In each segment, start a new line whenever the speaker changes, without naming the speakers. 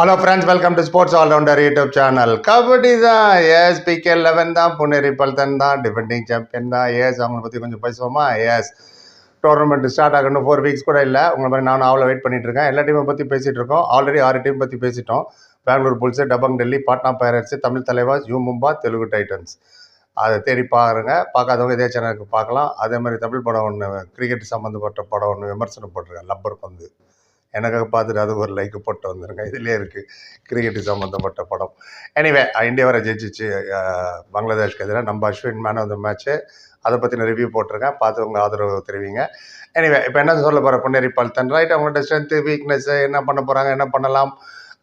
Hello friends welcome to sports allrounder YouTube channel kabaddi தான். As PK eleven தான். புனேரி பல்தன் தான். Defending champion தான். As அவங்கள பற்றி கொஞ்சம் பேசுவோமா? ஏஎஸ் டோர்னமெண்ட் ஸ்டார்ட் ஆகணும். ஃபோர் வீக்ஸ் கூட இல்லை. உங்களை மாதிரி நானும் அவ்வளோ வெயிட் பண்ணிட்டு இருக்கேன். எல்லா டீமை பற்றி பேசிகிட்டு இருக்கோம். ஆல்ரெடி ஆறு டீம் பற்றி பேசிட்டோம். Bengaluru bulls Dabang Delhi Patna pirates Tamil Thalaivas U Mumba Telugu titans அதை தேடி பாருங்க. பார்க்காதவங்க இதே சேனலுக்கு பார்க்கலாம். அதே மாதிரி தமிழ் படம் ஒன்று கிரிக்கெட் சம்மந்தப்பட்ட படம் ஒன்று விமர்சனம் போட்டிருக்கேன் லப்பர் பந்து. எனக்காக பார்த்துட்டு அது ஒரு லைக்கு போட்டு வந்துருங்க. இதுலேயே இருக்குது கிரிக்கெட் சம்மந்தப்பட்ட படம். எனிவே இந்தியா வர ஜெயிச்சிச்சு பங்களாதேஷ்க்கு எதிராக நம்ம Ashwin man of the match அதை பற்றின ரிவ்யூ போட்டிருக்கேன். பார்த்து உங்கள் ஆதரவு தெரிவிங்க. எனிவே இப்போ என்ன சொல்ல போகிற பொன்னேரி தன் ரைட் அவங்கள்ட்ட ஸ்ட்ரென்த்து வீக்னஸ் என்ன பண்ண போகிறாங்க என்ன பண்ணலாம்?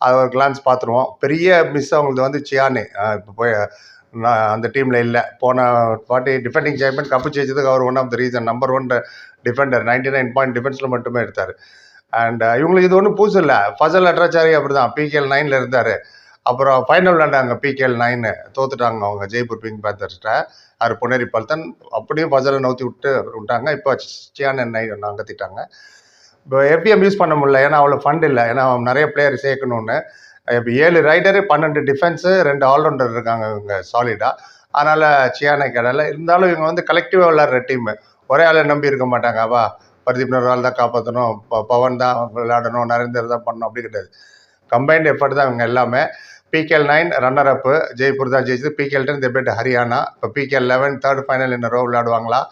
அதை ஒரு கிளான்ஸ் பார்த்துருவோம். பெரிய மிஸ் அவங்களது வந்து சியானே. இப்போ போய் நான் அந்த டீமில் இல்லை. போன வாட்டி டிஃபெண்டிங் சாம்பியன் கப்பு ஜெயிச்சதுக்கு அவர் one of the reason number one defender ninety nine point டிஃபென்ஸில் மட்டுமே எடுத்தார். அண்ட் uh, இவங்களுக்கு இது ஒன்றும் புதுசு இல்லை. ஃபசல் அட்ராச்சாரி அப்படி தான் பிகேஎல் நைனில் இருந்தார். அப்புறம் ஃபைனல் விளாண்டாங்க பிகேஎல் நைனு தோத்துட்டாங்க அவங்க. ஜெய்ப்பூர் பிங்க் பேந்தர்ஸ்ட்ட அவர் புனேரி பல்தன் அப்படியே ஃபசலை நவுத்தி விட்டு விட்டாங்க. இப்போ சியான் நை நகர்த்திட்டாங்க இப்போ எஃபிஎம் யூஸ் பண்ண முடியல. ஏன்னா அவ்வளோ ஃபண்ட் இல்லை. ஏன்னா நிறைய பிளேயர் சேர்க்கணுன்னு இப்போ ஏழு ரைடரு பன்னெண்டு டிஃபென்ஸு ரெண்டு ஆல்ரவுண்டர் இருக்காங்க இவங்க சாலிடாக அதனால் சியானை கடலை. இருந்தாலும் இவங்க வந்து கலெக்டிவாக விளாட்ற டீமு ஒரே ஆளை நம்பி இருக்க மாட்டாங்க. வா. பர்தீப் நர்வால் தான் காப்பாற்றணும் ப- பவன் தான் விளையாடணும். நரேந்தர் தான் பண்ணணும். அப்படி கிடையாது. கம்பைன்ட் எஃபர்ட் தான் இவங்க எல்லாமே. PKL nine runner up Jaipur தான் ஜெயிச்சது. பிகேஎல் டென் பெட் ஹரியானா. இப்போ பிகேஎல் லெவன் தேர்ட் ஃபைனல் இந்த ரோ விளையாடுவாங்களா?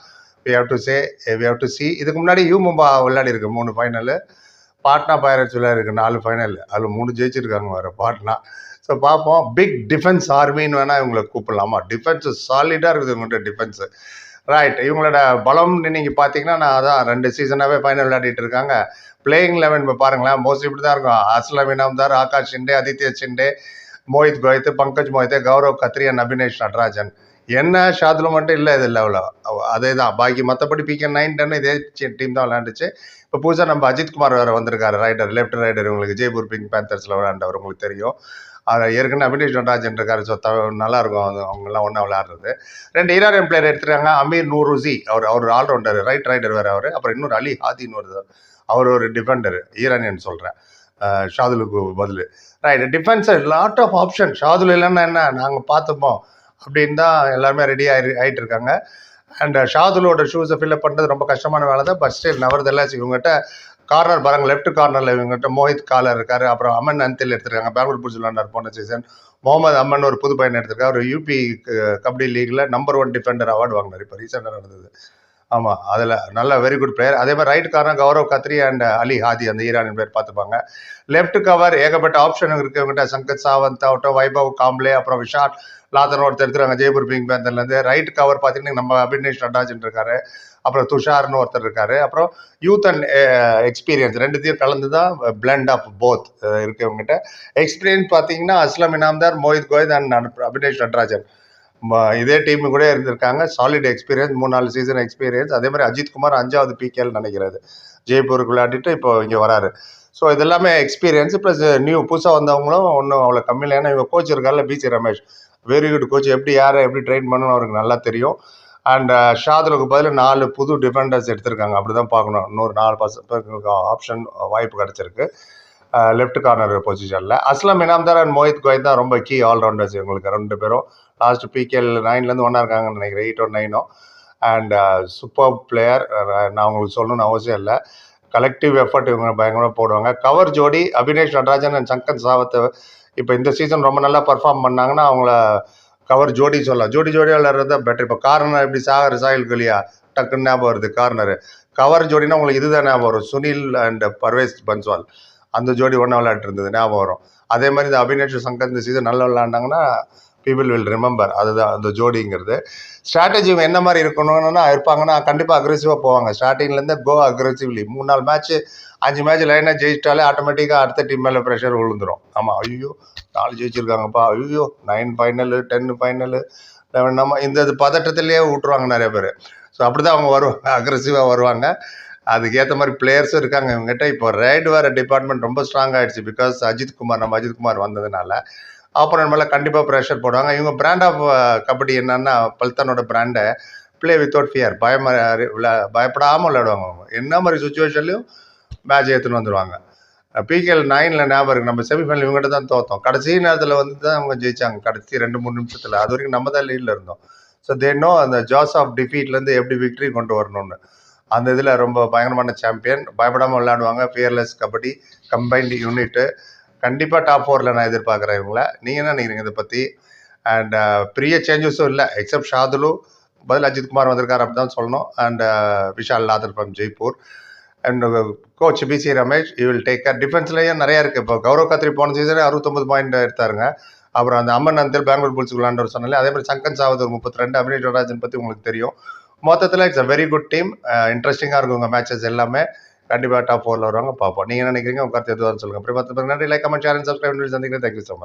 We have to say we have to see இதுக்கு முன்னாடி யூ மும்பா விளையாடி இருக்கு. மூணு ஃபைனலு பாட்னா பைரட்ஸ் விளையாடிருக்கு. நாலு ஃபைனல் அதில் மூணு ஜெயிச்சிருக்காங்க வேறு பாட்னா. ஸோ பார்ப்போம். பிக் டிஃபென்ஸ் ஆர்மின்னு வேணால் இவங்களை கூப்பிடலாமா? டிஃபென்ஸ் சாலிடாக இருக்குது இவங்கள்ட்ட டிஃபென்ஸு ரைட் இவங்களோட பலம்னு நீங்கள் பார்த்தீங்கன்னா நான் அதான் ரெண்டு சீசனாகவே ஃபைனல் விளையாடிட்டு இருக்காங்க. பிளேயிங் லெவன் இப்போ பாருங்களேன் மோஸ்ட்லி இப்படி தான் இருக்கும். அஸ்லம் இனாம்தார் ஆகாஷ் ஷிண்டே ஆதித்ய ஷிண்டே மோஹித் கோயத் பங்கஜ் மோஹித் கௌரவ் கத்ரியன் அபினேஷ் நடராஜன் என்ன ஷாத்தில் மட்டும் இல்லை இது லெவலில் அதே தான் பாக்கி மற்றபடி பிகே நைன் டென் இதே டீம் தான் விளையாண்டுச்சு. இப்போ புதுசாக நம்ம அஜித் குமார் வேறு வந்திருக்காரு ரைடர் லெஃப்ட் ரைடர் உங்களுக்கு ஜெய்ப்பூர் பிங்க் பேந்தர்ஸில் விளையாண்டவர் உங்களுக்கு தெரியும். அதை ஏற்கனவே அபினேஷ் நடராஜன் இருக்காரு ஸோ த நல்லாயிருக்கும் அது அவங்கெல்லாம் ஒன்றா விளையாடுறது. ரெண்டு ஈரானியன் பிளேயர் எடுத்துருக்காங்க அமீர் நூருசி அவர் அவர் ஆல்ரவுண்டர் ரைட் ரைடர் வேறு அவர். அப்புறம் இன்னொரு அலி ஹாதின்னு ஒரு அவர் ஒரு டிஃபெண்டர் ஈரானியன் சொல்கிறேன் ஷாதுலுக்கு பதில். Right defender lot of option Shadul இல்லைன்னா என்ன? நாங்கள் பார்த்துப்போம். அப்படின்னு தான் எல்லாருமே ரெடி ஆகி ஆகிட்டு இருக்காங்க அண்ட் ஷாதுலோட ஷூஸை ஃபில்அப் பண்ணுறது ரொம்ப கஷ்டமான வேலை தான். பட் ஸ்டில் நவர்தெல்லாம் இவங்ககிட்ட கார்னர் பாருங்க லெஃப்ட் கார்னரில் இவங்ககிட்ட மோஹித் காலர் இருக்கார். அப்புறம் அமன் அந்தில் எடுத்திருக்காங்க. பெங்களூர் புல்ஸ் விளாண்டார் போன சீசன் முகமது அம்மன் ஒரு புது பையன் எடுத்திருக்காரு. யூபி கபடி லீக்ல நம்பர் ஒன் டிஃபெண்டர் அவார்டு வாங்கினார். இப்போ ரீசெண்டாக நடந்தது. ஆமாம் அதில் நல்ல வெரி குட் பிளேயர் அதே மாதிரி right corner Gaurav Khatri and uh, Ali Hadi அந்த ஈரானின் பிளேயர் பார்த்துப்பாங்க. லெஃப்ட் கவர் ஏகப்பட்ட ஆப்ஷன் இருக்கவங்ககிட்ட சங்கத் சாவந்த் ஆகட்டும் வைபவ் காம்ப்ளே அப்புறம் விஷால் லாதன் ஒருத்தர் எடுத்துருக்காங்க ஜெய்ப்பூர் பிங்க் பேந்தர்லேருந்து ரைட் கவர் பார்த்தீங்கன்னா நம்ம அபினேஷ் நடராஜன் இருக்காரு. அப்புறம் துஷார்னு ஒருத்தர் இருக்காரு. அப்புறம் யூத் அண்ட் எக்ஸ்பீரியன்ஸ் ரெண்டுத்தையும் கலந்து தான் blend uh, of both uh, இருக்கவங்ககிட்ட. எக்ஸ்பீரியன்ஸ் பார்த்தீங்கன்னா அஸ்லம் இனாம்தார் மோஹித் கோயத் அண்ட் அபினேஷ் நடராஜன் இதே டீம் கூட இருந்திருக்காங்க. சாலிட் எக்ஸ்பீரியன்ஸ் மூணு நாலு சீசன் எக்ஸ்பீரியன்ஸ் அதே மாதிரி அஜித் குமார் அஞ்சாவது பிகேல் நினைக்கிறது ஜெய்ப்பூருக்கு விளையாடிட்டு இப்போ இங்கே வராரு. ஸோ இது எல்லாமே எக்ஸ்பீரியன்ஸ் ப்ளஸ் நியூ புதுசாக வந்தவங்களும் ஒன்றும் அவ்வளோ கம்மி இல்லை. ஏன்னா இவங்க கோச் இருக்கார்ல PC Ramesh. Very good coach எப்படி யாரை எப்படி ட்ரெயின் பண்ணணும் அவருக்கு நல்லா தெரியும். அண்ட் uh, ஷாதுலுக்கு பதில் நாலு புது டிஃபெண்டர்ஸ் எடுத்திருக்காங்க. அப்படி தான் பார்க்கணும். இன்னொரு நாலு பசங்களுக்கு ஆப்ஷன் வாய்ப்பு கிடச்சிருக்கு. லெஃப்ட் கார்னர் பொசிஷனில் அஸ்லம் இனாம்தார் அண்ட் மோஹித் கோயத் தான் ரொம்ப கீ ஆல்ரவுண்டர்ஸ் இவங்களுக்கு ரெண்டு பேரும். லாஸ்ட் பிகேஎல் நைன்லேருந்து ஒன்றா இருக்காங்கன்னு நினைக்கிறேன் எயிட் ஒன் நைனோ அண்ட் சூப்பர் பிளேயர் நான் உங்களுக்கு சொல்லணும்னு அவசியம் இல்லை. கலெக்டிவ் எஃபர்ட் இவங்க பயங்கரமாக போடுவாங்க. கவர் ஜோடி அபினேஷ் நடராஜன் அண்ட் சங்கன் சாவத்தை இப்போ இந்த சீசன் ரொம்ப நல்லா பர்ஃபார்ம் பண்ணாங்கன்னா அவங்கள கவர் ஜோடி சொல்லலாம். ஜோடி ஜோடி விளையாடுறது தான் பெட்டர் இப்போ கார்னர் எப்படி சாகர் சாயில் கலியா டக்குன்னு ஞாபகம் வருது கார்னரு கவர் ஜோடினா உங்களுக்கு இதுதான் ஞாபகம் வரும். சுனில் அண்ட் பர்வேஸ் பன்ஸ்வால். அந்த ஜோடி ஒன்றா விளையாட்டு இருந்தது ஞாபகம் வரும். அதே மாதிரி இந்த அபினேஷ் சங்கர் இந்த சீசன் நல்லா விளையாண்டாங்கன்னா பீப்புள் வில் ரிமெம்பர் அதுதான் அந்த ஜோடிங்கிறது. ஸ்ட்ராட்டஜி என்ன மாதிரி இருக்கணும்னா இருப்பாங்கன்னா கண்டிப்பாக அக்ரெசிவாக போவாங்க. ஸ்டார்டிங்லேருந்து கோ அக்ரெசிவ்லி மூணு நாலு மேட்ச் அஞ்சு மேட்ச் லைனாக ஜெயிச்சிட்டாலே ஆட்டோமேட்டிக்காக அடுத்த டீம் மேலே ப்ரெஷர் விழுந்துடும் ஆமாம் ஐயோ நாலு ஜெயிச்சிருக்காங்கப்பா. ஐயோ நைன் ஃபைனலு டென்னு ஃபைனலு நம்ம இந்த பதட்டத்திலேயே விட்டுருவாங்க நிறைய பேர். ஸோ அப்படி தான் அவங்க வருவாங்க அக்ரெசிவாக வருவாங்க. அதுக்கேற்ற மாதிரி பிளேயர்ஸும் இருக்காங்க. இவங்ககிட்ட இப்போ ரைடு வேறு டிபார்ட்மெண்ட் ரொம்ப ஸ்ட்ராங் ஆகிடுச்சு பிகாஸ் அஜித் குமார் நம்ம அஜித் குமார் வந்ததுனால. அப்புறம் மேலே கண்டிப்பாக ப்ரெஷர் போடுவாங்க. இவங்க பிராண்ட் ஆஃப் கபடி என்னன்னா பல்தனோட பிராண்டை ப்ளே வித்தவுட் ஃபியர் பயம விளா பயப்படாமல் விளையாடுவாங்க அவங்க. என்ன மாதிரி சுச்சுவேஷன்லையும் மேட்ச் ஏற்றுன்னு வந்துடுவாங்க பிகேஎல் நைனில் ஞாபகம் இருக்குது நம்ம செமிஃபைனல் இவங்ககிட்ட தான் தோத்தோம். கடைசி நேரத்தில் வந்து தான் அவங்க ஜெயிச்சாங்க. கடைசி ரெண்டு மூணு நிமிஷத்தில். அது வரைக்கும் நம்ம தான் லீடில் இருந்தோம். ஸோ தேனோ அந்த ஜாஸ் ஆஃப் டிஃபீட்லேருந்து எப்படி விக்ட்ரி கொண்டு வரணும்னு. அந்த இதில் ரொம்ப பயங்கரமான சாம்பியன் பயப்படாமல் விளையாடுவாங்க. ஃபியர்லெஸ் கபடி கம்பைன்டு யூனிட்டு கண்டிப்பாக டாப் ஃபோரில் நான் எதிர்பார்க்குறேன் இவங்கள. நீங்கள் என்ன நினைக்கிறீங்க இதை பற்றி அண்ட் uh, பெரிய சேஞ்சஸும் இல்லை. எக்ஸப்ட் ஷாதுலு பதில் அஜித் குமார் வந்திருக்கார் அப்படி தான் சொல்லணும் and uh, Vishal Lather from Jaipur. And coach PC Ramesh you will take care டிஃபென்ஸ்லேயும் நிறையா இருக்குது இப்போ கௌரவ் கத்திரி போன சீசனே அறுபத்தொம்பது பாயிண்ட் எடுத்தாருங்க. அப்புறம் அந்த அம்மன் அந்தல் பெங்களூர் புல்ஸ் விளாண்டவர் சொன்னாலே அதே மாதிரி சங்கன் சாவத் ஒரு முப்பத்தி ரெண்டு அபினேஷ் நடராஜன் பற்றி உங்களுக்கு தெரியும். மொத்தத்தில் it's a very good team இன்ட்ரெஸ்டிங்காக இருக்கும் உங்கள் மேட்சஸ் எல்லாமே. கண்டிப்பாக டாப் ஃபோரில் வருவாங்க பார்ப்போம். நீங்கள் நினைக்கிறீங்க? உங்கள் கருத்து எதுவாக சொல்லுங்கள் அப்புறம் பார்த்து நன்றி. Like comment share and subscribe சந்திக்கிறேன். Thank you so much